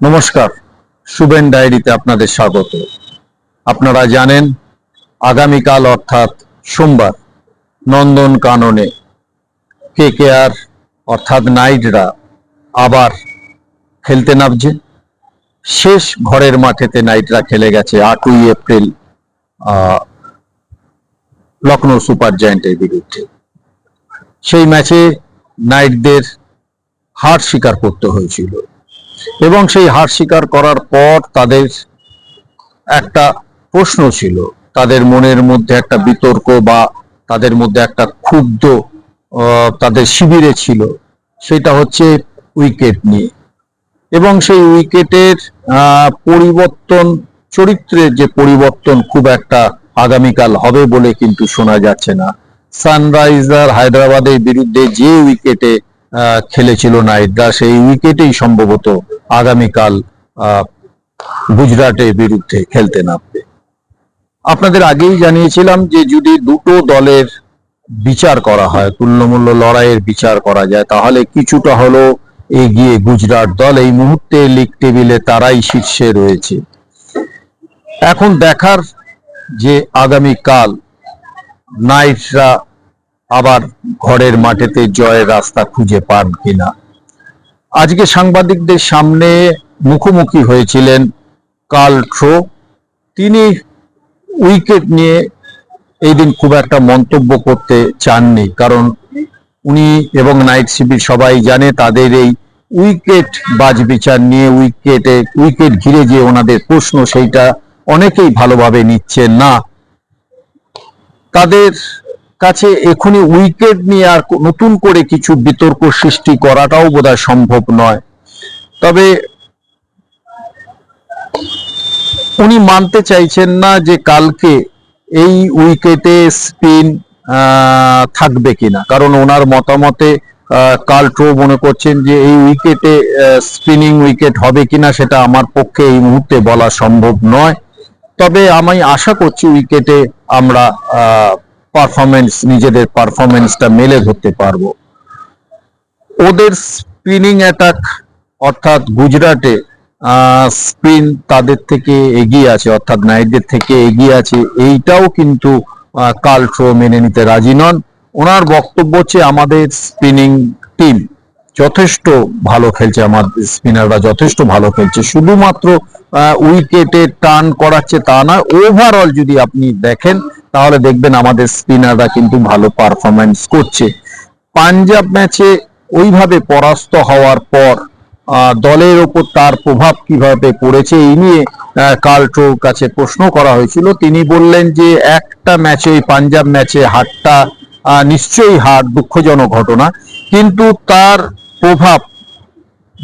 নমস্কার সুবেন ডায়েরিতে আপনাদের স্বাগত। আপনারা জানেন, আগামীকাল অর্থাৎ সোমবার, নন্দন কাননে কে কে আর অর্থাৎ নাইটরা আবার খেলতে নামছে। শেষ ঘরের মাঠেতে নাইটরা খেলে গেছে আটই এপ্রিল লখনৌ সুপার জায়েন্টের বিরুদ্ধে। সেই ম্যাচে নাইটদের হার স্বীকার করতে হয়েছিল। এবং সেই হার স্বীকার করার পর তাদের একটা প্রশ্ন ছিল। তাদের মনের মধ্যে একটা বিতর্ক বা তাদের মধ্যে একটা ক্ষুব্ধ তাদের শিবিরে ছিল। সেটা হচ্ছে উইকেট নিয়ে। এবং সেই উইকেটের পরিবর্তন, চরিত্রের যে পরিবর্তন খুব একটা আগামীকাল হবে বলে কিন্তু শোনা যাচ্ছে না। সানরাইজার হায়দ্রাবাদের বিরুদ্ধে যে উইকেটে খেলেছিল নাইটরা, সেই উইকেটেই সম্ভবত আগামীকাল গুজরাটের বিরুদ্ধে খেলতে নামবে। আপনাদের আগেই জানিয়েছিলাম যে যদি দুটো দলের বিচার করা হয়, তুল্যমূল্য লড়াইয়ের বিচার করা যায়, তাহলে কিছুটা হলো এগিয়ে গুজরাট দল এই মুহূর্তে লিগ টেবিলে তারাই শীর্ষে রয়েছে। এখন দেখার যে আগামীকাল নাইটরা আবার ঘরের মাঠেতে জয়ের রাস্তা খুঁজে পান কিনা। আজকে সাংবাদিকদের সামনে মুখোমুখি হয়েছিলেন কার্ল ট্রো। তিনি উইকেট নিয়ে এই দিন খুব একটা মন্তব্য করতে চাননি, কারণ উনি এবং নাইট শিবির সবাই জানে তাদের এই উইকেট বাজ বিচার নিয়ে উইকেটে, উইকেট ঘিরে যে ওনাদের প্রশ্ন, সেইটা অনেকেই ভালোভাবে নিচ্ছেন না। তাদের কাছে এখনই উইকেট নিয়ে আর নতুন করে কিছু বিতর্ক সৃষ্টি করাটাও বোধহয় সম্ভব নয়। তবে উনি মানতে চাইছেন না যে কালকে এই উইকেটে স্পিন থাকবে কিনা। কারণ ওনার মতামতে কালট্রো মনে করছেন যে এই উইকেটে স্পিনিং উইকেট হবে কিনা সেটা আমার পক্ষে এই মুহূর্তে বলা সম্ভব নয়। তবে আমি আশা করছি উইকেটে আমরা পারফরমেন্স নিজেদের পারফরমেন্সটা মেলে ধরতে পারব। ওদের স্পিনিং অ্যাটাক অর্থাৎ গুজরাটে স্পিন তাদের থেকে এগিয়ে আছে, অর্থাৎ নাইটদের থেকে এগিয়ে আছে। এইটাও কিন্তু কালট্রো মেনে নিতে রাজি নন। ওনার বক্তব্য হচ্ছে, আমাদের স্পিনিং টিম যথেষ্ট ভালো খেলছে আমাদের স্পিনাররা যথেষ্ট ভালো খেলছে। শুধুমাত্র উইকেটে টার্ন করাচ্ছে তা নয়। ওভারঅল যদি আপনি দেখেন তাহলে দেখবেন আমাদের স্পিনাররা কিন্তু ভালো পারফরমেন্স করছে। পাঞ্জাব ম্যাচে ওইভাবে পরাস্ত হওয়ার পর দলের ওপর তার প্রভাব কীভাবে পড়েছে এই নিয়ে আহ, কাছে প্রশ্ন করা হয়েছিল। তিনি বললেন যে একটা ম্যাচে ওই পাঞ্জাব ম্যাচে হারটা নিশ্চয়ই হার দুঃখজনক ঘটনা। কিন্তু তার প্রভাব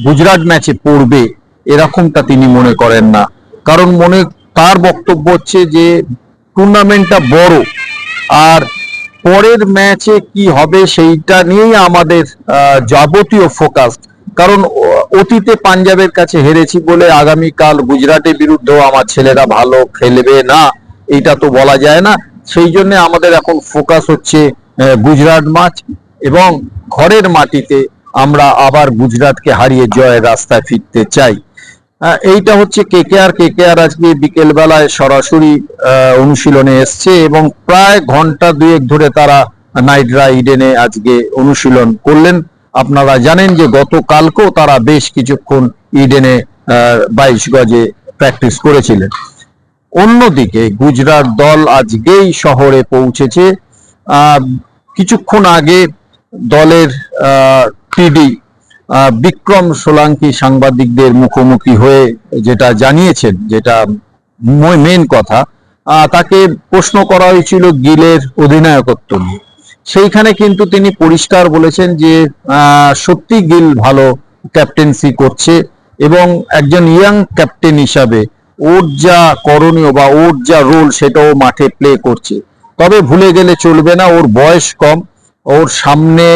গুজরাট ম্যাচে পড়বে এরকমটা তিনি মনে করেন না। কারণ মনে তার বক্তব্য হচ্ছে যে টুর্নামেন্টটা বড়। আর পরের ম্যাচে কি হবে সেইটা নিয়েই আমাদের যাবতীয় ফোকাস। কারণ অতীতে পাঞ্জাবের কাছে হেরেছি বলে আগামীকাল গুজরাটের বিরুদ্ধেও আমার ছেলেরা ভালো খেলবে না এটা তো বলা যায় না। সেই জন্য আমাদের এখন ফোকাস হচ্ছে গুজরাট ম্যাচ এবং ঘরের মাটিতে আমরা আবার গুজরাটকে হারিয়ে জয়ের রাস্তায় ফিরতে চাই। এইটা হচ্ছে কে কে আর কে কেকেআর কেকেআর আজকে বিকেল বেলায় সরাসরি অনুশীলনে এসছে এবং প্রায় ঘণ্টা দুয়েক ধরে তারা নাইটরা ইডেনে আজকে অনুশীলন করলেন। আপনারা জানেন যে গতকালকেও তারা বেশ কিছুক্ষণ ইডেনে বাইশ গজে প্র্যাকটিস করেছিলেন। অন্যদিকে গুজরাট দল আজকেই শহরে পৌঁছেছে। কিছুক্ষণ আগে দলের টিডি বিক্রম সোলাঙ্কি সাংবাদিকদের মুখোমুখি হয়ে যেটা জানিয়েছেন, যেটা মেন কথা তাকে প্রশ্ন করা হয়েছিল গিলের অধিনায়কত্ব নিয়ে। সেইখানে কিন্তু তিনি পরিষ্কার বলেছেন যে সত্যি গিল ভালো ক্যাপ্টেন্সি করছে এবং একজন ইয়াং ক্যাপ্টেন হিসাবে ওর যা করণীয় বা ওর যা রোল সেটাও মাঠে প্লে করছে। তবে ভুলে গেলে চলবে না, ওর বয়স কম, ওর সামনে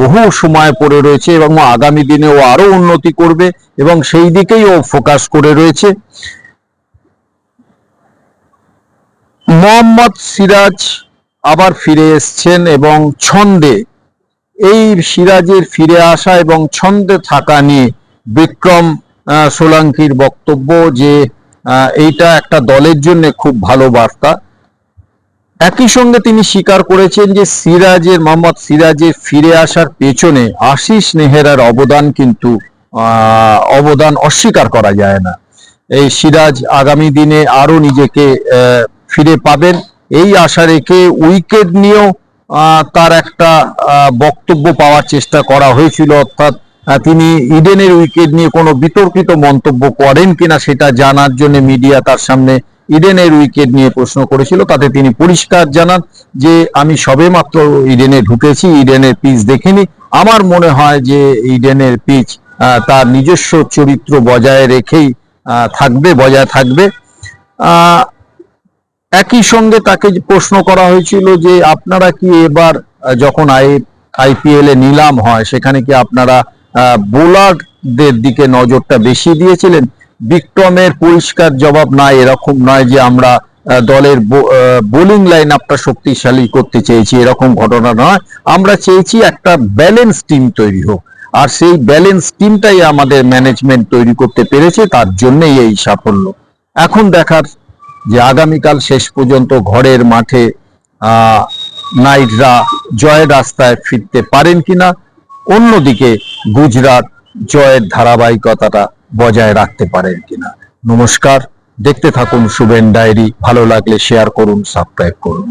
বহু সময় পড়ে রয়েছে এবং আগামী দিনে ও আরও উন্নতি করবে এবং সেই দিকেই ও ফোকাস করে রয়েছে। মোহাম্মদ সিরাজ আবার ফিরে এসছেন এবং ছন্দে। এই সিরাজের ফিরে আসা এবং ছন্দে থাকা নিয়ে বিক্রম সোলাঙ্কির বক্তব্য যে এইটা একটা দলের জন্য খুব ভালো বার্তা। একই সঙ্গে তিনি স্বীকার করেছেন যে সিরাজের, মোহাম্মদ সিরাজের ফিরে আসার পেছনে আশিস নেহেরার অবদান কিন্তু অবদান অস্বীকার করা যায় না। এই সিরাজ আগামী দিনে আরও নিজেকে ফিরে পাবেন। এই আশা রেখে উইকেট নিয়েও তার একটা বক্তব্য পাওয়ার চেষ্টা করা হয়েছিল। অর্থাৎ তিনি ইডেনের উইকেট নিয়ে কোনো বিতর্কিত মন্তব্য করেন কিনা সেটা জানার জন্য মিডিয়া তার সামনে ইডেনের উইকেট নিয়ে প্রশ্ন করেছিল, তাতে তিনি পরিষ্কার জানান যে আমি সবেমাত্র ইডেনে ঢুকেছি, ইডেনের পিচ দেখিনি। আমার মনে হয় যে ইডেনের পিচ তার নিজস্ব চরিত্র বজায় রেখেই থাকবে, বজায় থাকবে। একই সঙ্গে তাকে প্রশ্ন করা হয়েছিল যে আপনারা কি এবার যখন আই, আইপিএল এ নিলাম হয়, সেখানে কি আপনারা বোলারদের দিকে নজরটা বেশি দিয়েছিলেন? বিক্রমের পরিষ্কার জবাব না এরকম নয় যে আমরা দলের বোলিং লাইন আপটা শক্তিশালী করতে চেয়েছি, এরকম ঘটনা নয়। আমরা চেয়েছি একটা ব্যালেন্স টিম তৈরি হোক। আর সেই ব্যালেন্স টিমটাই আমাদের ম্যানেজমেন্ট তৈরি করতে পেরেছে, তার জন্যই এই সাফল্য। এখন দেখার যে আগামীকাল শেষ পর্যন্ত ঘরের মাঠে নাইটরা জয়ের রাস্তায় ফিরতে পারেন কিনা, অন্যদিকে গুজরাট জয়ের ধারাবাহিকতাটা বজায় রাখতে পারেন কিনা। নমস্কার, দেখতে থাকুন শুভেন ডায়েরি, ভালো লাগলে শেয়ার করুন সাবস্ক্রাইব করুন।